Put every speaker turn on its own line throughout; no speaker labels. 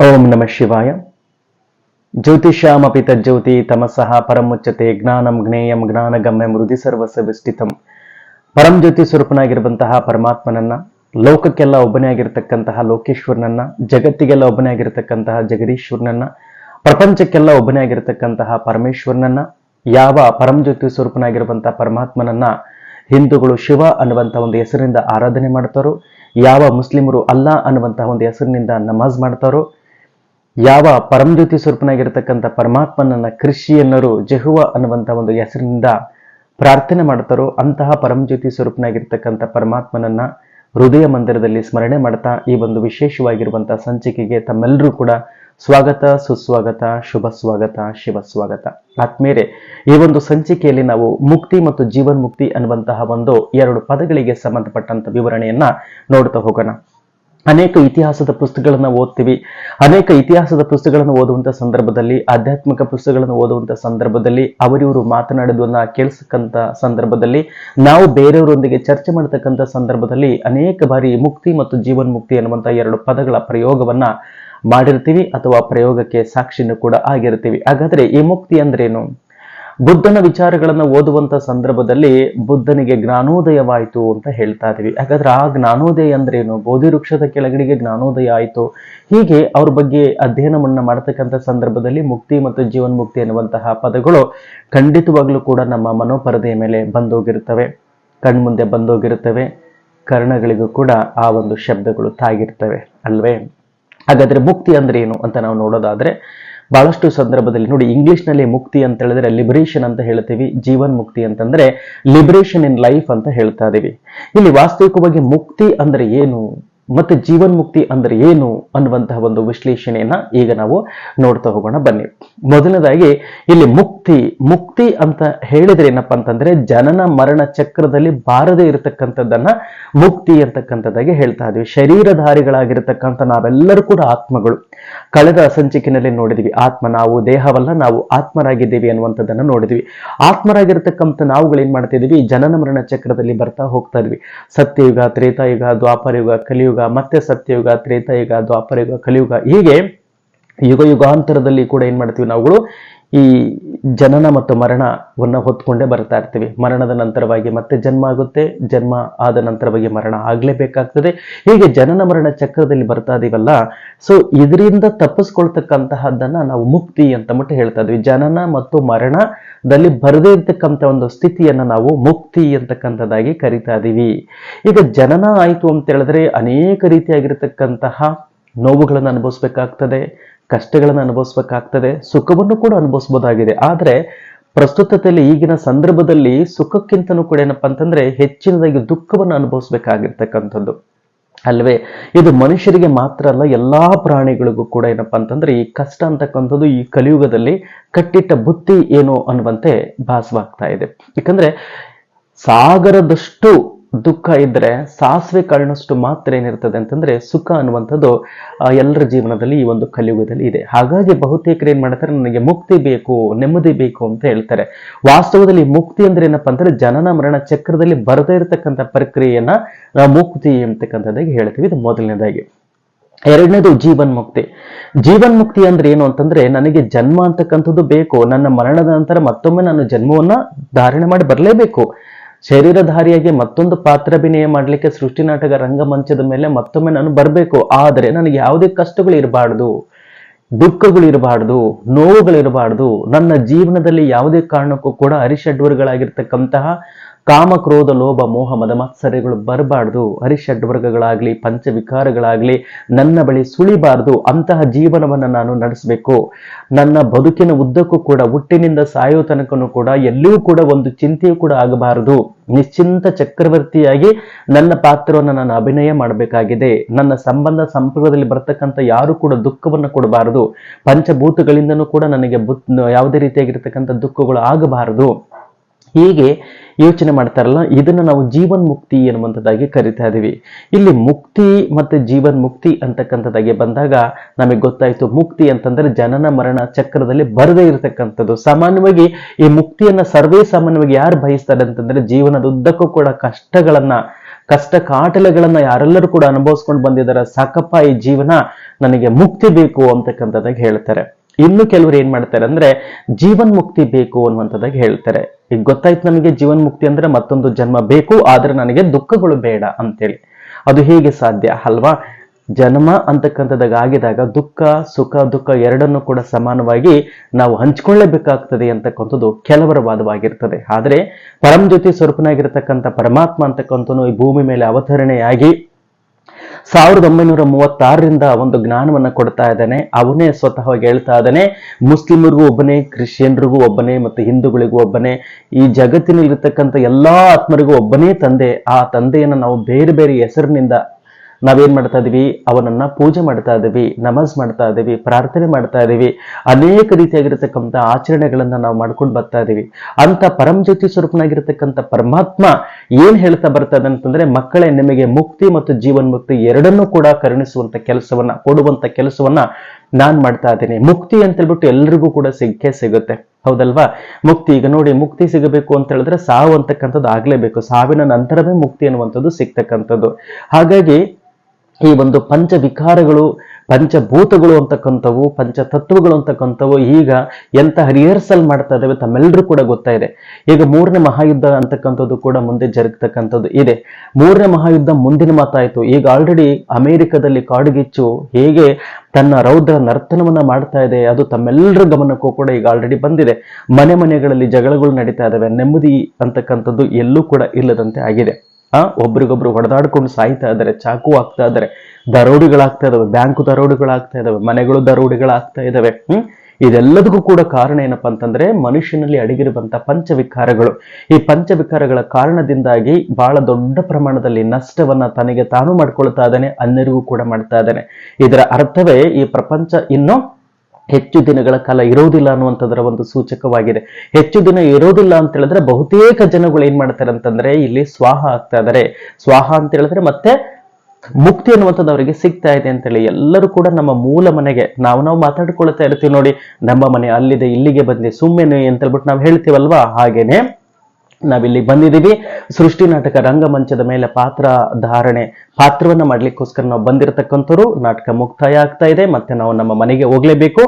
ಓಂ ನಮ ಶಿವಾಯ. ಜ್ಯೋತಿಷಾಮಪಿ ತಜ್ಜ್ಯೋತಿ ತಮಸಃ ಪರಮುಚ್ಚತೆ ಜ್ಞಾನಂ ಜ್ಞೇಯಂ ಜ್ಞಾನಗಮ್ಯ ಮೃದಿ ಸರ್ವಸ ವಿಷ್ಟಿತಂ ಪರಂ ಜ್ಯೋತಿ ಸ್ವರೂಪನಾಗಿರುವಂತಹ ಪರಮಾತ್ಮನನ್ನ, ಲೋಕಕ್ಕೆಲ್ಲ ಒಬ್ಬನೇ ಆಗಿರತಕ್ಕಂತಹ ಲೋಕೇಶ್ವರನನ್ನ, ಜಗತ್ತಿಗೆಲ್ಲ ಒಬ್ಬನೇ ಆಗಿರತಕ್ಕಂತಹ ಜಗದೀಶ್ವರನನ್ನ, ಪ್ರಪಂಚಕ್ಕೆಲ್ಲ ಒಬ್ಬನೇ ಆಗಿರತಕ್ಕಂತಹ ಪರಮೇಶ್ವರನನ್ನ, ಯಾವ ಪರಂ ಜ್ಯೋತಿ ಸ್ವರೂಪನಾಗಿರುವಂತಹ ಪರಮಾತ್ಮನನ್ನ ಹಿಂದೂಗಳು ಶಿವ ಅನ್ನುವಂತಹ ಒಂದು ಹೆಸರಿನಿಂದ ಆರಾಧನೆ ಮಾಡ್ತಾರೋ, ಯಾವ ಮುಸ್ಲಿಮರು ಅಲ್ಲಾ ಅನ್ನುವಂತಹ ಒಂದು ಹೆಸರಿನಿಂದ ನಮಾಜ್ ಮಾಡ್ತಾರೋ ಯಾವ ಪರಮಜ್ಯೋತಿ ಸ್ವರೂಪನಾಗಿರ್ತಕ್ಕಂಥ ಪರಮಾತ್ಮನನ್ನ ಕ್ರಿಶ್ಚಿಯನ್ನರು ಜೆಹುವ ಅನ್ನುವಂಥ ಒಂದು ಹೆಸರಿನಿಂದ ಪ್ರಾರ್ಥನೆ ಮಾಡ್ತಾರೋ ಅಂತಹ ಪರಮಜ್ಯೋತಿ ಸ್ವರೂಪನಾಗಿರ್ತಕ್ಕಂಥ ಪರಮಾತ್ಮನನ್ನ ಹೃದಯ ಮಂದಿರದಲ್ಲಿ ಸ್ಮರಣೆ ಮಾಡ್ತಾ ಈ ಒಂದು ವಿಶೇಷವಾಗಿರುವಂತಹ ಸಂಚಿಕೆಗೆ ತಮ್ಮೆಲ್ಲರೂ ಕೂಡ ಸ್ವಾಗತ, ಸುಸ್ವಾಗತ, ಶುಭ ಸ್ವಾಗತ, ಶಿವ ಸ್ವಾಗತ. ಆತ್ಮೇರೆ ಈ ಒಂದು ಸಂಚಿಕೆಯಲ್ಲಿ ನಾವು ಮುಕ್ತಿ ಮತ್ತು ಜೀವನ್ ಮುಕ್ತಿ ಅನ್ನುವಂತಹ ಒಂದು ಎರಡು ಪದಗಳಿಗೆ ಸಂಬಂಧಪಟ್ಟಂತ ವಿವರಣೆಯನ್ನ ನೋಡ್ತಾ ಹೋಗೋಣ. ಅನೇಕ ಇತಿಹಾಸದ ಪುಸ್ತಕಗಳನ್ನು ಓದ್ತೀವಿ. ಅನೇಕ ಇತಿಹಾಸದ ಪುಸ್ತಕಗಳನ್ನು ಓದುವಂಥ ಸಂದರ್ಭದಲ್ಲಿ, ಆಧ್ಯಾತ್ಮಿಕ ಪುಸ್ತಕಗಳನ್ನು ಓದುವಂಥ ಸಂದರ್ಭದಲ್ಲಿ, ಅವರಿವರು ಮಾತನಾಡೋದನ್ನ ಕೇಳಿಸಕ್ಕಂಥ ಸಂದರ್ಭದಲ್ಲಿ, ನಾವು ಬೇರೆಯವರೊಂದಿಗೆ ಚರ್ಚೆ ಮಾಡತಕ್ಕಂಥ ಸಂದರ್ಭದಲ್ಲಿ ಅನೇಕ ಬಾರಿ ಮುಕ್ತಿ ಮತ್ತು ಜೀವನ್ ಮುಕ್ತಿ ಅನ್ನುವಂತ ಎರಡು ಪದಗಳ ಪ್ರಯೋಗವನ್ನ ಮಾಡಿರ್ತೀವಿ ಅಥವಾ ಪ್ರಯೋಗಕ್ಕೆ ಸಾಕ್ಷಿನೂ ಕೂಡ ಆಗಿರ್ತೀವಿ. ಹಾಗಾದ್ರೆ ಈ ಮುಕ್ತಿ ಅಂದ್ರೇನು? ಬುದ್ಧನ ವಿಚಾರಗಳನ್ನು ಓದುವಂತ ಸಂದರ್ಭದಲ್ಲಿ ಬುದ್ಧನಿಗೆ ಜ್ಞಾನೋದಯವಾಯಿತು ಅಂತ ಹೇಳ್ತಾ ಇದ್ದೀವಿ ಹಾಗಾದ್ರೆ ಆ ಜ್ಞಾನೋದಯ ಅಂದ್ರೇನು? ಬೋಧಿ ವೃಕ್ಷದ ಕೆಳಗಡೆಗೆ ಜ್ಞಾನೋದಯ ಆಯಿತು. ಹೀಗೆ ಅವ್ರ ಬಗ್ಗೆ ಅಧ್ಯಯನವನ್ನು ಮಾಡತಕ್ಕಂಥ ಸಂದರ್ಭದಲ್ಲಿ ಮುಕ್ತಿ ಮತ್ತು ಜೀವನ್ಮುಕ್ತಿ ಮುಕ್ತಿ ಅನ್ನುವಂತಹ ಪದಗಳು ಖಂಡಿತವಾಗ್ಲೂ ಕೂಡ ನಮ್ಮ ಮನೋಪರದೆಯ ಮೇಲೆ ಬಂದೋಗಿರುತ್ತವೆ. ಕಣ್ಮುಂದೆ ಬಂದೋಗಿರುತ್ತವೆ. ಕರ್ಣಗಳಿಗೂ ಕೂಡ ಆ ಒಂದು ಶಬ್ದಗಳು ತಾಗಿರ್ತವೆ ಅಲ್ವೇ? ಹಾಗಾದ್ರೆ ಮುಕ್ತಿ ಅಂದ್ರೆ ಏನು ಅಂತ ನಾವು ನೋಡೋದಾದ್ರೆ ಬಹಳಷ್ಟು ಸಂದರ್ಭದಲ್ಲಿ ನೋಡಿ, ಇಂಗ್ಲಿಷ್ನಲ್ಲಿ ಮುಕ್ತಿ ಅಂತ ಹೇಳಿದ್ರೆ ಲಿಬರೇಷನ್ ಅಂತ ಹೇಳ್ತೀವಿ, ಜೀವನ್ ಮುಕ್ತಿ ಅಂತಂದ್ರೆ ಲಿಬರೇಷನ್ ಇನ್ ಲೈಫ್ ಅಂತ ಹೇಳ್ತಾ ಇದೀವಿ. ಇಲ್ಲಿ ವಾಸ್ತವಿಕವಾಗಿ ಮುಕ್ತಿ ಅಂದ್ರೆ ಏನು? ಮತ್ತೆ ಜೀವನ್ ಮುಕ್ತಿ ಅಂದ್ರೆ ಏನು ಅನ್ನುವಂತಹ ಒಂದು ವಿಶ್ಲೇಷಣೆಯನ್ನ ಈಗ ನಾವು ನೋಡ್ತಾ ಹೋಗೋಣ. ಬನ್ನಿ. ಮೊದಲನೇದಾಗಿ ಇಲ್ಲಿ ಮುಕ್ತಿ ಮುಕ್ತಿ ಅಂತ ಹೇಳಿದ್ರೆ ಏನಪ್ಪಾ ಅಂತಂದ್ರೆ ಜನನ ಮರಣ ಚಕ್ರದಲ್ಲಿ ಬಾರದೆ ಇರತಕ್ಕಂಥದ್ದನ್ನ ಮುಕ್ತಿ ಅಂತಕ್ಕಂಥದ್ದಾಗಿ ಹೇಳ್ತಾ ಇದೀವಿ. ಶರೀರಧಾರಿಗಳಾಗಿರ್ತಕ್ಕಂಥ ನಾವೆಲ್ಲರೂ ಕೂಡ ಆತ್ಮಗಳು. ಕಳೆದ ಸಂಚಿಕೆಯಲ್ಲಿ ನೋಡಿದ್ವಿ, ಆತ್ಮ ನಾವು, ದೇಹವಲ್ಲ ನಾವು ಆತ್ಮರಾಗಿದ್ದೀವಿ ಅನ್ನುವಂಥದ್ದನ್ನ ನೋಡಿದ್ವಿ. ಆತ್ಮರಾಗಿರ್ತಕ್ಕಂಥ ನಾವುಗಳು ಏನ್ ಮಾಡ್ತಿದೀವಿ? ಜನನ ಮರಣ ಚಕ್ರದಲ್ಲಿ ಬರ್ತಾ ಹೋಗ್ತಾ ಇದ್ವಿ. ಸತ್ಯಯುಗ, ತ್ರೇತಾಯುಗ, ದ್ವಾಪರಯುಗ, ಕಲಿಯುಗ ಮತ್ತೆ ಸತ್ಯಯುಗ ತ್ರೇತಾಯುಗ ದ್ವಾಪರಯುಗ ಕಲಿಯುಗ ಹೀಗೆ ಯುಗ ಯುಗಾಂತರದಲ್ಲಿ ಕೂಡ ಏನ್ ಮಾಡ್ತೀವಿ ನಾವುಗಳು? ಈ ಜನನ ಮತ್ತು ಮರಣವನ್ನು ಹೊತ್ಕೊಂಡೇ ಬರ್ತಾ ಇರ್ತೀವಿ. ಮರಣದ ನಂತರವಾಗಿ ಮತ್ತೆ ಜನ್ಮ ಆಗುತ್ತೆ. ಜನ್ಮ ಆದ ನಂತರವಾಗಿ ಮರಣ ಆಗಲೇಬೇಕಾಗ್ತದೆ. ಹೀಗೆ ಜನನ ಮರಣ ಚಕ್ರದಲ್ಲಿ ಬರ್ತಾ ಇದೀವಲ್ಲ ಸೊ ಇದರಿಂದ ತಪ್ಪಿಸ್ಕೊಳ್ತಕ್ಕಂತಹದ್ದನ್ನ ನಾವು ಮುಕ್ತಿ ಅಂತ ಮಟ್ಟ ಹೇಳ್ತಾ ಇದ್ವಿ. ಜನನ ಮತ್ತು ಮರಣದಲ್ಲಿ ಬರದೇ ಇರ್ತಕ್ಕಂಥ ಒಂದು ಸ್ಥಿತಿಯನ್ನ ನಾವು ಮುಕ್ತಿ ಅಂತಕ್ಕಂಥದ್ದಾಗಿ ಕರಿತಾ ಇದೀವಿ. ಈಗ ಜನನ ಆಯಿತು ಅಂತ ಹೇಳಿದ್ರೆ ಅನೇಕ ರೀತಿಯಾಗಿರ್ತಕ್ಕಂತಹ ನೋವುಗಳನ್ನು ಅನುಭವಿಸ್ಬೇಕಾಗ್ತದೆ. ಕಷ್ಟಗಳನ್ನು ಅನುಭವಿಸ್ಬೇಕಾಗ್ತದೆ, ಸುಖವನ್ನು ಕೂಡ ಅನುಭವಿಸ್ಬೋದಾಗಿದೆ. ಆದರೆ ಪ್ರಸ್ತುತತೆಯಲ್ಲಿ ಈಗಿನ ಸಂದರ್ಭದಲ್ಲಿ ಸುಖಕ್ಕಿಂತನೂ ಕೂಡ ಏನಪ್ಪ ಅಂತಂದ್ರೆ ಹೆಚ್ಚಿನದಾಗಿ ದುಃಖವನ್ನು ಅನುಭವಿಸ್ಬೇಕಾಗಿರ್ತಕ್ಕಂಥದ್ದು. ಅಲ್ವೇ, ಇದು ಮನುಷ್ಯರಿಗೆ ಮಾತ್ರ ಅಲ್ಲ, ಎಲ್ಲಾ ಪ್ರಾಣಿಗಳಿಗೂ ಕೂಡ ಏನಪ್ಪಾ ಅಂತಂದ್ರೆ ಈ ಕಷ್ಟ ಅಂತಕ್ಕಂಥದ್ದು ಈ ಕಲಿಯುಗದಲ್ಲಿ ಕಟ್ಟಿಟ್ಟ ಬುತ್ತಿ ಏನು ಅನ್ನುವಂತೆ ಭಾಸವಾಗ್ತಾ ಇದೆ. ಯಾಕಂದ್ರೆ ಸಾಗರದಷ್ಟು ದುಃಖ ಇದ್ರೆ ಸಾಸಿವೆ ಕಾಳಿನಷ್ಟು ಮಾತ್ರ ಏನಿರ್ತದೆ ಅಂತಂದ್ರೆ ಸುಖ ಅನ್ನುವಂಥದ್ದು ಎಲ್ಲರ ಜೀವನದಲ್ಲಿ ಈ ಒಂದು ಕಲಿಯುಗದಲ್ಲಿ ಇದೆ. ಹಾಗಾಗಿ ಬಹುತೇಕರು ಏನ್ ಮಾಡ್ತಾರೆ, ನನಗೆ ಮುಕ್ತಿ ಬೇಕು, ನೆಮ್ಮದಿ ಬೇಕು ಅಂತ ಹೇಳ್ತಾರೆ. ವಾಸ್ತವದಲ್ಲಿ ಮುಕ್ತಿ ಅಂದ್ರೆ ಏನಪ್ಪಾ ಅಂದ್ರೆ ಜನನ ಮರಣ ಚಕ್ರದಲ್ಲಿ ಬರದೇ ಇರತಕ್ಕಂಥ ಪ್ರಕ್ರಿಯೆಯನ್ನ ನಾವು ಮುಕ್ತಿ ಅಂತಕ್ಕಂಥದ್ದಾಗಿ ಹೇಳ್ತೀವಿ. ಇದು ಮೊದಲನೇದಾಗಿ. ಎರಡನೇದು ಜೀವನ್ ಮುಕ್ತಿ. ಜೀವನ್ ಮುಕ್ತಿ ಅಂದ್ರೆ ಏನು ಅಂತಂದ್ರೆ, ನನಗೆ ಜನ್ಮ ಅಂತಕ್ಕಂಥದ್ದು ಬೇಕು, ನನ್ನ ಮರಣದ ನಂತರ ಮತ್ತೊಮ್ಮೆ ನಾನು ಜನ್ಮವನ್ನ ಧಾರಣೆ ಮಾಡಿ ಬರಲೇಬೇಕು. ಶರೀರಧಾರಿಯಾಗಿ ಮತ್ತೊಂದು ಪಾತ್ರಾಭಿನಯ ಮಾಡಲಿಕ್ಕೆ ಸೃಷ್ಟಿ ನಾಟಕ ರಂಗಮಂಚದ ಮೇಲೆ ಮತ್ತೊಮ್ಮೆ ನಾನು ಬರಬೇಕು. ಆದರೆ ನನಗೆ ಯಾವುದೇ ಕಷ್ಟಗಳು ಇರಬಾರ್ದು. ದುಃಖಗಳು ಇರಬಾರ್ದು ನೋವುಗಳಿರಬಾರ್ದು. ನನ್ನ ಜೀವನದಲ್ಲಿ ಯಾವುದೇ ಕಾರಣಕ್ಕೂ ಕೂಡ ಅರಿಷಡ್ವರ್ಗಳಾಗಿರ್ತಕ್ಕಂತಹ ಕಾಮ, ಕ್ರೋಧ, ಲೋಭ, ಮೋಹ, ಮದ ಮತ್ಸರ್ಯಗಳು ಬರಬಾರ್ದು. ಹರಿಷಡ್ವರ್ಗಗಳಾಗ್ಲಿ ಪಂಚವಿಕಾರಗಳಾಗ್ಲಿ ನನ್ನ ಬಳಿ ಸುಳಿಬಾರ್ದು. ಅಂತಹ ಜೀವನವನ್ನು ನಾನು ನಡೆಸಬೇಕು. ನನ್ನ ಬದುಕಿನ ಉದ್ದಕ್ಕೂ ಕೂಡ, ಹುಟ್ಟಿನಿಂದ ಸಾಯೋ ತನಕನೂ ಕೂಡ, ಎಲ್ಲಿಯೂ ಕೂಡ ಒಂದು ಚಿಂತೆಯೂ ಕೂಡ ಆಗಬಾರದು. ನಿಶ್ಚಿಂತ ಚಕ್ರವರ್ತಿಯಾಗಿ ನನ್ನ ಪಾತ್ರವನ್ನು ನಾನು ಅಭಿನಯ ಮಾಡಬೇಕಾಗಿದೆ. ನನ್ನ ಸಂಬಂಧ ಸಂಪರ್ಕದಲ್ಲಿ ಬರ್ತಕ್ಕಂಥ ಯಾರು ಕೂಡ ದುಃಖವನ್ನು ಕೊಡಬಾರದು. ಪಂಚಭೂತಗಳಿಂದನೂ ಕೂಡ ನನಗೆ ಬುತ್ ಯಾವುದೇ ರೀತಿಯಾಗಿರ್ತಕ್ಕಂಥ ದುಃಖಗಳು ಆಗಬಾರದು. ಹೀಗೆ ಯೋಚನೆ ಮಾಡ್ತಾರಲ್ಲ, ಇದನ್ನು ನಾವು ಜೀವನ್ ಮುಕ್ತಿ ಎನ್ನುವಂಥದ್ದಾಗಿ ಕರಿತಾ ಇದ್ದೀವಿ ಇಲ್ಲಿ ಮುಕ್ತಿ ಮತ್ತು ಜೀವನ್ ಮುಕ್ತಿ ಅಂತಕ್ಕಂಥದ್ದಾಗಿ ಬಂದಾಗ ನಮಗೆ ಗೊತ್ತಾಯಿತು, ಮುಕ್ತಿ ಅಂತಂದರೆ ಜನನ ಮರಣ ಚಕ್ರದಲ್ಲಿ ಬರದೇ ಇರತಕ್ಕಂಥದ್ದು. ಸಾಮಾನ್ಯವಾಗಿ ಈ ಮುಕ್ತಿಯನ್ನು ಸರ್ವೇ ಸಾಮಾನ್ಯವಾಗಿ ಯಾರು ಬಯಸ್ತಾರೆ ಅಂತಂದರೆ ಜೀವನದ ಉದ್ದಕ್ಕೂ ಕೂಡ ಕಷ್ಟಗಳನ್ನು, ಕಷ್ಟ ಕಾಟಲೆಗಳನ್ನು ಯಾರೆಲ್ಲರೂ ಕೂಡ ಅನುಭವಿಸ್ಕೊಂಡು ಬಂದಿದ್ದಾರೆ. ಸಾಕಪ್ಪ, ಈ ಜೀವನ ನನಗೆ ಮುಕ್ತಿ ಬೇಕು ಅಂತಕ್ಕಂಥದ್ದಾಗಿ ಹೇಳ್ತಾರೆ. ಇನ್ನು ಕೆಲವರು ಏನ್ ಮಾಡ್ತಾರೆ ಅಂದ್ರೆ ಜೀವನ್ ಮುಕ್ತಿ ಬೇಕು ಅನ್ನುವಂಥದ್ದಾಗಿ ಹೇಳ್ತಾರೆ. ಈಗ ಗೊತ್ತಾಯ್ತು ನಮಗೆ ಜೀವನ್ ಮುಕ್ತಿ ಅಂದ್ರೆ ಮತ್ತೊಂದು ಜನ್ಮ ಬೇಕು, ಆದ್ರೆ ನನಗೆ ದುಃಖಗಳು ಬೇಡ ಅಂತೇಳಿ. ಅದು ಹೇಗೆ ಸಾಧ್ಯ? ಅಲ್ವಾ? ಜನ್ಮ ಅಂತಕ್ಕಂಥದ್ದಾಗ ಆಗಿದಾಗ ದುಃಖ, ಸುಖ, ದುಃಖ ಎರಡನ್ನೂ ಕೂಡ ಸಮಾನವಾಗಿ ನಾವು ಹಂಚ್ಕೊಳ್ಳೇಬೇಕಾಗ್ತದೆ ಅಂತಕ್ಕಂಥದ್ದು ಕೆಲವರ ವಾದವಾಗಿರ್ತದೆ. ಆದರೆ ಪರಮಜ್ಯೋತಿ ಸ್ವರೂಪನಾಗಿರ್ತಕ್ಕಂಥ ಪರಮಾತ್ಮ ಅಂತಕ್ಕಂಥನು ಈ ಭೂಮಿ ಮೇಲೆ ಅವತರಣೆಯಾಗಿ ಸಾವಿರದ ಒಂಬೈನೂರ ಮೂವತ್ತಾರರಿಂದ ಒಂದು ಜ್ಞಾನವನ್ನ ಕೊಡ್ತಾ ಇದ್ದಾನೆ. ಅವನೇ ಸ್ವತಃವಾಗಿ ಹೇಳ್ತಾ ಇದ್ದಾನೆ, ಮುಸ್ಲಿಮರಿಗೂ ಒಬ್ಬನೇ, ಕ್ರಿಶ್ಚಿಯನ್ರಿಗೂ ಒಬ್ಬನೇ ಮತ್ತು ಹಿಂದೂಗಳಿಗೂ ಒಬ್ಬನೇ. ಈ ಜಗತ್ತಿನಲ್ಲಿರ್ತಕ್ಕಂಥ ಎಲ್ಲಾ ಆತ್ಮರಿಗೂ ಒಬ್ಬನೇ ತಂದೆ. ಆ ತಂದೆಯನ್ನು ನಾವು ಬೇರೆ ಬೇರೆ ಹೆಸರಿನಿಂದ ನಾವೇನ್ ಮಾಡ್ತಾ ಇದೀವಿ? ಅವನನ್ನ ಪೂಜೆ ಮಾಡ್ತಾ ಇದೀವಿ, ನಮಾಜ್ ಮಾಡ್ತಾ ಇದೀವಿ, ಪ್ರಾರ್ಥನೆ ಮಾಡ್ತಾ ಇದೀವಿ. ಅನೇಕ ರೀತಿಯಾಗಿರ್ತಕ್ಕಂಥ ಆಚರಣೆಗಳನ್ನ ನಾವು ಮಾಡ್ಕೊಂಡು ಬರ್ತಾ ಇದೀವಿ. ಅಂತ ಪರಂಜ್ಯೋತಿ ಸ್ವರೂಪನಾಗಿರ್ತಕ್ಕಂಥ ಪರಮಾತ್ಮ ಏನ್ ಹೇಳ್ತಾ ಬರ್ತದೆ ಅಂತಂದ್ರೆ, ಮಕ್ಕಳೇ ನಿಮಗೆ ಮುಕ್ತಿ ಮತ್ತು ಜೀವನ್ ಮುಕ್ತಿ ಎರಡನ್ನೂ ಕೂಡ ಕರುಣಿಸುವಂತ ಕೆಲಸವನ್ನ ಕೊಡುವಂತ ಕೆಲಸವನ್ನ ನಾನ್ ಮಾಡ್ತಾ ಇದ್ದೀನಿ ಮುಕ್ತಿ ಅಂತ ಹೇಳ್ಬಿಟ್ಟು ಎಲ್ರಿಗೂ ಕೂಡ ಸಿಕ್ಕೇ ಸಿಗುತ್ತೆ. ಹೌದಲ್ವಾ? ಮುಕ್ತಿ, ಈಗ ನೋಡಿ, ಮುಕ್ತಿ ಸಿಗಬೇಕು ಅಂತ ಹೇಳಿದ್ರೆ ಸಾವು ಅಂತಕ್ಕಂಥದ್ದು ಆಗ್ಲೇಬೇಕು. ಸಾವಿನ ನಂತರವೇ ಮುಕ್ತಿ ಅನ್ನುವಂಥದ್ದು ಸಿಗ್ತಕ್ಕಂಥದ್ದು. ಹಾಗಾಗಿ ಈ ಒಂದು ಪಂಚ ವಿಕಾರಗಳು ಪಂಚಭೂತಗಳು ಅಂತಕ್ಕಂಥವು ಪಂಚ ತತ್ವಗಳು ಅಂತಕ್ಕಂಥವು ಈಗ ಎಂತಹ ರಿಹರ್ಸಲ್ ಮಾಡ್ತಾ ಇದ್ದಾವೆ ತಮ್ಮೆಲ್ಲರೂ ಕೂಡ ಗೊತ್ತಾ ಇದೆ ಈಗ ಮೂರನೇ ಮಹಾಯುದ್ಧ ಅಂತಕ್ಕಂಥದ್ದು ಕೂಡ ಮುಂದೆ ಜರುಗ್ತಕ್ಕಂಥದ್ದು ಇದೆ. ಮೂರನೇ ಮಹಾಯುದ್ಧ ಮುಂದಿನ ಮಾತಾಯಿತು. ಈಗ ಆಲ್ರೆಡಿ ಅಮೆರಿಕದಲ್ಲಿ ಕಾಡುಗಿಚ್ಚು ಹೇಗೆ ತನ್ನ ರೌದ್ರ ನರ್ತನವನ್ನ ಮಾಡ್ತಾ ಇದೆ, ಅದು ತಮ್ಮೆಲ್ಲರ ಗಮನಕ್ಕೂ ಕೂಡ ಈಗ ಆಲ್ರೆಡಿ ಬಂದಿದೆ. ಮನೆ ಮನೆಗಳಲ್ಲಿ ಜಗಳಗಳು ನಡೀತಾ ಇದ್ದಾವೆ, ನೆಮ್ಮದಿ ಅಂತಕ್ಕಂಥದ್ದು ಎಲ್ಲೂ ಕೂಡ ಇಲ್ಲದಂತೆ ಆಗಿದೆ. ಆ, ಒಬ್ರಿಗೊಬ್ರು ಹೊಡೆದಾಡ್ಕೊಂಡು ಸಾಯ್ತಾ ಇದ್ದಾರೆ ಚಾಕು ಆಗ್ತಾ ಇದ್ದಾರೆ ದರೋಡಿಗಳಾಗ್ತಾ ಇದಾವೆ, ಬ್ಯಾಂಕು ದರೋಡಿಗಳಾಗ್ತಾ ಇದಾವೆ, ಮನೆಗಳು ದರೋಡಿಗಳಾಗ್ತಾ ಇದಾವೆ, ಹ್ಮ್? ಇದೆಲ್ಲದಕ್ಕೂ ಕೂಡ ಕಾರಣ ಏನಪ್ಪಾ ಅಂತಂದ್ರೆ ಮನುಷ್ಯನಲ್ಲಿ ಅಡಗಿರುವಂತ ಪಂಚವಿಕಾರಗಳು. ಈ ಪಂಚವಿಕಾರಗಳ ಕಾರಣದಿಂದಾಗಿ ಬಹಳ ದೊಡ್ಡ ಪ್ರಮಾಣದಲ್ಲಿ ನಷ್ಟವನ್ನ ತನಗೆ ತಾನು ಮಾಡ್ಕೊಳ್ತಾ ಇದ್ದಾನೆ ಅನ್ಯರಿಗೂ ಕೂಡ ಮಾಡ್ತಾ ಇದ್ದಾನೆ. ಇದರ ಅರ್ಥವೇ ಈ ಪ್ರಪಂಚ ಇನ್ನು ಹೆಚ್ಚು ದಿನಗಳ ಕಾಲ ಇರೋದಿಲ್ಲ ಅನ್ನುವಂಥದ್ರ ಒಂದು ಸೂಚಕವಾಗಿದೆ. ಹೆಚ್ಚು ದಿನ ಇರೋದಿಲ್ಲ ಅಂತ ಹೇಳಿದ್ರೆ ಬಹುತೇಕ ಜನಗಳು ಏನ್ ಮಾಡ್ತಾರೆ ಅಂತಂದ್ರೆ ಇಲ್ಲಿ ಸ್ವಾಹ ಆಗ್ತಾ ಇದಾರೆ. ಸ್ವಾಹ ಅಂತ ಹೇಳಿದ್ರೆ ಮತ್ತೆ ಮುಕ್ತಿ ಅನ್ನುವಂಥದ್ದು ಅವರಿಗೆ ಸಿಗ್ತಾ ಇದೆ ಅಂತೇಳಿ ಎಲ್ಲರೂ ಕೂಡ ನಮ್ಮ ಮೂಲ ಮನೆಗೆ ನಾವು ನಾವು ಮಾತಾಡ್ಕೊಳ್ತಾ ಇರ್ತೀವಿ ನೋಡಿ, ನಮ್ಮ ಮನೆ ಅಲ್ಲಿದೆ, ಇಲ್ಲಿಗೆ ಬಂದೆ, ಸುಮ್ಮನೆ ಅಂತ ಹೇಳ್ಬಿಟ್ಟು ನಾವು ಹೇಳ್ತೀವಲ್ವಾ? ಹಾಗೇನೆ ನಾವಿಲ್ಲಿ ಬಂದಿದ್ದೀವಿ. ಸೃಷ್ಟಿ ನಾಟಕ ರಂಗಮಂಚದ ಮೇಲೆ ಪಾತ್ರ ಧಾರಣೆ, ಪಾತ್ರವನ್ನ ಮಾಡ್ಲಿಕ್ಕೋಸ್ಕರ ನಾವು ಬಂದಿರತಕ್ಕಂಥವ್ರು ನಾಟಕ ಮುಕ್ತಾಯ ಆಗ್ತಾ ಇದೆ. ಮತ್ತೆ ನಾವು ನಮ್ಮ ಮನೆಗೆ ಹೋಗ್ಲೇಬೇಕು.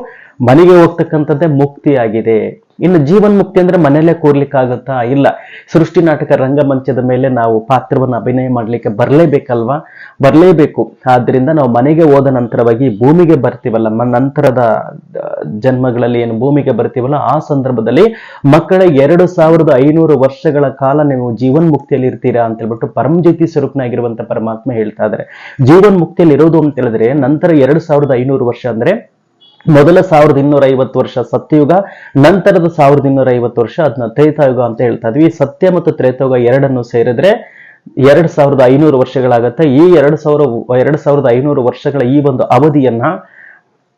ಮನೆಗೆ ಹೋಗ್ತಕ್ಕಂಥದ್ದೇ ಮುಕ್ತಿ ಆಗಿದೆ ಇನ್ನು ಜೀವನ್ ಮುಕ್ತಿ ಅಂದ್ರೆ ಮನೆಯಲ್ಲೇ ಕೂರ್ಲಿಕ್ಕಾಗತ್ತಾ ಇಲ್ಲ. ಸೃಷ್ಟಿ ನಾಟಕ ರಂಗಮಂಚದ ಮೇಲೆ ನಾವು ಪಾತ್ರವನ್ನು ಅಭಿನಯ ಮಾಡ್ಲಿಕ್ಕೆ ಬರಲೇಬೇಕಲ್ವಾ? ಬರಲೇಬೇಕು. ಆದ್ದರಿಂದ ನಾವು ಮನೆಗೆ ಹೋದ ನಂತರವಾಗಿ ಭೂಮಿಗೆ ಬರ್ತೀವಲ್ಲ ನಂತರದ ಜನ್ಮಗಳಲ್ಲಿ ಏನು ಭೂಮಿಗೆ ಬರ್ತೀವಲ್ಲ, ಆ ಸಂದರ್ಭದಲ್ಲಿ ಮಕ್ಕಳ ಎರಡು ಸಾವಿರದ ಐನೂರು ವರ್ಷಗಳ ಕಾಲ ನೀವು ಜೀವನ್ ಮುಕ್ತಿಯಲ್ಲಿ ಇರ್ತೀರಾ ಅಂತ ಹೇಳ್ಬಿಟ್ಟು ಪರಮಜ್ಯೋತಿ ಸ್ವರೂಪನಾಗಿರುವಂತ ಪರಮಾತ್ಮ ಹೇಳ್ತಾ ಇದ್ದಾರೆ. ಜೀವನ್ ಮುಕ್ತಿಯಲ್ಲಿ ಇರೋದು ಅಂತ ಹೇಳಿದ್ರೆ ನಂತರ ಎರಡು ಸಾವಿರದ ಐನೂರು ವರ್ಷ ಅಂದ್ರೆ ಮೊದಲ ಸಾವಿರದ ಇನ್ನೂರ ಐವತ್ತು ವರ್ಷ ಸತ್ಯಯುಗ, ನಂತರದ ಸಾವಿರದ ಇನ್ನೂರ ಐವತ್ತು ವರ್ಷ ಅದನ್ನ ತ್ರೇತಾಯುಗ ಅಂತ ಹೇಳ್ತಾ ಇದ್ವಿ. ಸತ್ಯ ಮತ್ತು ತ್ರೇತಾಯುಗ ಎರಡನ್ನು ಸೇರಿದ್ರೆ ಎರಡ್ ಸಾವಿರದ ಐನೂರು ವರ್ಷಗಳಾಗತ್ತೆ. ಈ ಎರಡ್ ಸಾವಿರ, ಎರಡ್ ಸಾವಿರದ ಐನೂರು ವರ್ಷಗಳ ಈ ಒಂದು ಅವಧಿಯನ್ನ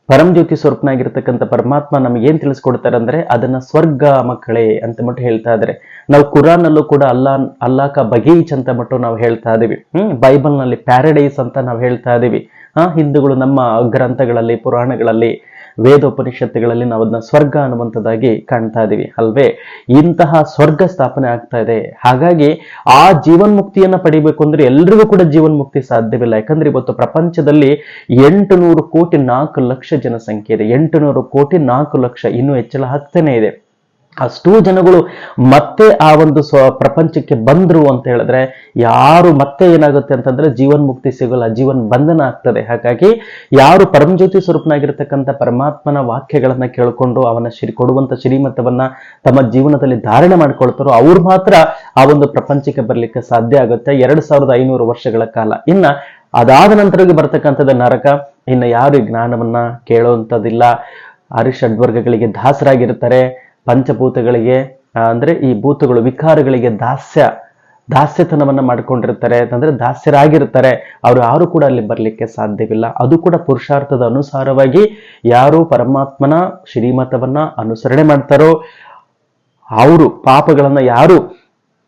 ಪರಮಜ್ಯೋತಿ ಸ್ವರೂಪನಾಗಿರ್ತಕ್ಕಂಥ ಪರಮಾತ್ಮ ನಮ್ಗೆ ಏನ್ ತಿಳಿಸ್ಕೊಡ್ತಾರೆ ಅಂದ್ರೆ ಅದನ್ನ ಸ್ವರ್ಗ ಮಕ್ಕಳೇ ಅಂತ ಮಟ್ಟು ಹೇಳ್ತಾ ಇದ್ದಾರೆ ನಾವು ಕುರಾನ್ ಅಲ್ಲೂ ಕೂಡ ಅಲ್ಲಾ, ಅಲ್ಲಾಕ ಬಗೀಚ್ ಅಂತ ಮಟ್ಟು ನಾವು ಹೇಳ್ತಾ ಇದೀವಿ ಹ್ಮ್ ಬೈಬಲ್ನಲ್ಲಿ ಪ್ಯಾರಡೈಸ್ ಅಂತ ನಾವು ಹೇಳ್ತಾ ಇದೀವಿ ಹಾ, ಹಿಂದೂಗಳು ನಮ್ಮ ಗ್ರಂಥಗಳಲ್ಲಿ, ಪುರಾಣಗಳಲ್ಲಿ ವೇದೋಪನಿಷತ್ತುಗಳಲ್ಲಿ ನಾವು ಅದನ್ನ ಸ್ವರ್ಗ ಅನ್ನುವಂಥದ್ದಾಗಿ ಕಾಣ್ತಾ ಇದ್ದೀವಿ ಅಲ್ವೇ? ಇಂತಹ ಸ್ವರ್ಗ ಸ್ಥಾಪನೆ ಆಗ್ತಾ ಇದೆ. ಹಾಗಾಗಿ ಆ ಜೀವನ್ಮುಕ್ತಿಯನ್ನು ಪಡಿಬೇಕು ಅಂದ್ರೆ ಎಲ್ರಿಗೂ ಕೂಡ ಜೀವನ್ಮುಕ್ತಿ ಸಾಧ್ಯವಿಲ್ಲ. ಯಾಕಂದ್ರೆ ಇವತ್ತು ಪ್ರಪಂಚದಲ್ಲಿ ಎಂಟು ನೂರು ಕೋಟಿ ನಾಲ್ಕು ಲಕ್ಷ ಜನಸಂಖ್ಯೆ ಇದೆ. ಎಂಟು ನೂರು ಕೋಟಿ ನಾಲ್ಕು ಲಕ್ಷ ಇನ್ನೂ ಹೆಚ್ಚಳ ಆಗ್ತಾನೆ ಇದೆ. ಅಷ್ಟೂ ಜನಗಳು ಮತ್ತೆ ಆ ಒಂದು ಸ್ವ ಪ್ರಪಂಚಕ್ಕೆ ಬಂದರು ಅಂತ ಹೇಳಿದ್ರೆ ಯಾರು ಮತ್ತೆ ಏನಾಗುತ್ತೆ ಅಂತಂದ್ರೆ ಜೀವನ್ ಮುಕ್ತಿ ಸಿಗಲ್ಲ, ಜೀವನ್ ಬಂಧನ ಆಗ್ತದೆ. ಹಾಗಾಗಿ ಯಾರು ಪರಮಜ್ಯೋತಿ ಸ್ವರೂಪನಾಗಿರ್ತಕ್ಕಂಥ ಪರಮಾತ್ಮನ ವಾಕ್ಯಗಳನ್ನ ಕೇಳಿಕೊಂಡು ಅವನ ಶ್ರೀ ಕೊಡುವಂತ ಶ್ರೀಮತವನ್ನ ತಮ್ಮ ಜೀವನದಲ್ಲಿ ಧಾರಣೆ ಮಾಡ್ಕೊಳ್ತಾರೋ ಅವ್ರು ಮಾತ್ರ ಆ ಒಂದು ಪ್ರಪಂಚಕ್ಕೆ ಬರಲಿಕ್ಕೆ ಸಾಧ್ಯ ಆಗುತ್ತೆ. ಎರಡು ಸಾವಿರದ ಐನೂರು ವರ್ಷಗಳ ಕಾಲ. ಇನ್ನ ಅದಾದ ನಂತರಕ್ಕೆ ಬರ್ತಕ್ಕಂಥದ್ದು ನರಕ. ಇನ್ನು ಯಾರು ಜ್ಞಾನವನ್ನ ಕೇಳುವಂಥದ್ದಿಲ್ಲ ಅರಿಷಡ್ವರ್ಗಗಳಿಗೆ ದಾಸರಾಗಿರ್ತಾರೆ ಪಂಚಭೂತಗಳಿಗೆ ಅಂದ್ರೆ ಈ ಭೂತಗಳು, ವಿಕಾರಗಳಿಗೆ ದಾಸ್ಯ, ದಾಸ್ಯತನವನ್ನ ಮಾಡ್ಕೊಂಡಿರ್ತಾರೆ. ಅಂತಂದ್ರೆ ದಾಸ್ಯರಾಗಿರ್ತಾರೆ. ಅವರು ಯಾರು ಕೂಡ ಅಲ್ಲಿ ಬರಲಿಕ್ಕೆ ಸಾಧ್ಯವಿಲ್ಲ. ಅದು ಕೂಡ ಪುರುಷಾರ್ಥದ ಅನುಸಾರವಾಗಿ ಯಾರು ಪರಮಾತ್ಮನ ಶ್ರೀಮತವನ್ನ ಅನುಸರಣೆ ಮಾಡ್ತಾರೋ, ಅವರು ಪಾಪಗಳನ್ನ ಯಾರು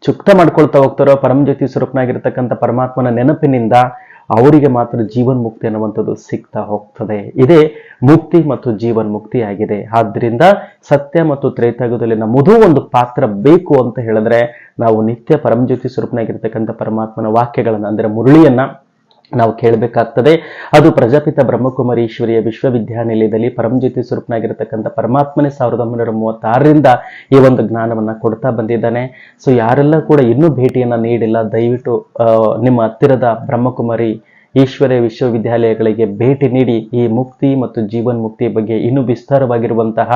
ಚುಕ್ತ ಮಾಡ್ಕೊಳ್ತಾ ಹೋಗ್ತಾರೋ ಪರಮಜ್ಯೋತಿ ಸ್ವರೂಪನಾಗಿರ್ತಕ್ಕಂಥ ಪರಮಾತ್ಮನ ನೆನಪಿನಿಂದ ಅವರಿಗೆ ಮಾತ್ರ ಜೀವನ್ ಮುಕ್ತಿ ಅನ್ನುವಂಥದ್ದು ಸಿಗ್ತಾ ಹೋಗ್ತದೆ. ಇದೇ ಮುಕ್ತಿ ಮತ್ತು ಜೀವನ್ ಮುಕ್ತಿ ಆಗಿದೆ. ಆದ್ದರಿಂದ ಸತ್ಯ ಮತ್ತು ತ್ರೈತಾಗದಲ್ಲಿ ನಮ್ಮದು ಒಂದು ಪಾತ್ರ ಬೇಕು ಅಂತ ಹೇಳಿದ್ರೆ ನಾವು ನಿತ್ಯ ಪರಮಜ್ಯೋತಿ ಸ್ವರೂಪನಾಗಿರ್ತಕ್ಕಂಥ ಪರಮಾತ್ಮನ ವಾಕ್ಯಗಳನ್ನ, ಅಂದ್ರೆ ಮುರಳಿಯನ್ನ ನಾವು ಕೇಳಬೇಕಾಗ್ತದೆ. ಅದು ಪ್ರಜಾಪಿತ ಬ್ರಹ್ಮಕುಮಾರಿ ಈಶ್ವರಿಯ ವಿಶ್ವವಿದ್ಯಾನಿಲಯದಲ್ಲಿ ಪರಮಜ್ಯೋತಿ ಸ್ವರೂಪನಾಗಿರತಕ್ಕಂಥ ಪರಮಾತ್ಮನೇ ಸಾವಿರದ ಒಂಬೈನೂರ ಮೂವತ್ತಾರರಿಂದ ಈ ಒಂದು ಜ್ಞಾನವನ್ನ ಕೊಡ್ತಾ ಬಂದಿದ್ದಾನೆ. ಸೊ ಯಾರೆಲ್ಲ ಕೂಡ ಇನ್ನೂ ಭೇಟಿಯನ್ನ ನೀಡಿಲ್ಲ, ದಯವಿಟ್ಟು ನಿಮ್ಮ ಹತ್ತಿರದ ಬ್ರಹ್ಮಕುಮಾರಿ ಈಶ್ವರ್ಯ ವಿಶ್ವವಿದ್ಯಾಲಯಗಳಿಗೆ ಭೇಟಿ ನೀಡಿ ಈ ಮುಕ್ತಿ ಮತ್ತು ಜೀವನ್ ಮುಕ್ತಿ ಬಗ್ಗೆ ಇನ್ನೂ ವಿಸ್ತಾರವಾಗಿರುವಂತಹ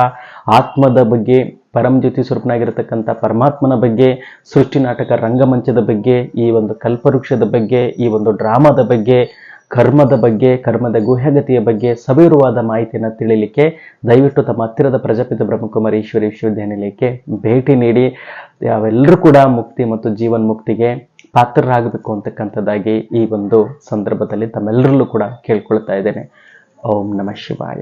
ಆತ್ಮದ ಬಗ್ಗೆ ಪರಮಜ್ಯೋತಿ ಸ್ವರೂಪನಾಗಿರತಕ್ಕಂಥ ಪರಮಾತ್ಮನ ಬಗ್ಗೆ, ಸೃಷ್ಟಿ ನಾಟಕ ರಂಗಮಂಚದ ಬಗ್ಗೆ, ಈ ಒಂದು ಕಲ್ಪವೃಕ್ಷದ ಬಗ್ಗೆ, ಈ ಒಂದು ಡ್ರಾಮಾದ ಬಗ್ಗೆ, ಕರ್ಮದ ಬಗ್ಗೆ, ಕರ್ಮದ ಗುಹ್ಯಗತಿಯ ಬಗ್ಗೆ ಸವಿರುವಾದ ಮಾಹಿತಿಯನ್ನು ತಿಳಿಲಿಕ್ಕೆ ದಯವಿಟ್ಟು ತಮ್ಮ ಹತ್ತಿರದ ಪ್ರಜಾಪಿತ ಬ್ರಹ್ಮಕುಮಾರಿ ಈಶ್ವರಿ ವಿಶ್ವವಿದ್ಯಾನಿಲಯಕ್ಕೆ ಭೇಟಿ ನೀಡಿ ಅವೆಲ್ಲರೂ ಕೂಡ ಮುಕ್ತಿ ಮತ್ತು ಜೀವನ್ ಮುಕ್ತಿಗೆ ಪಾತ್ರರಾಗಬೇಕು ಅಂತಕ್ಕಂಥದ್ದಾಗಿ ಈ ಒಂದು ಸಂದರ್ಭದಲ್ಲಿ ತಮ್ಮೆಲ್ಲರಲ್ಲೂ ಕೂಡ ಕೇಳ್ಕೊಳ್ತಾ ಇದ್ದೇನೆ. ಓಂ ನಮಃ ಶಿವಾಯ.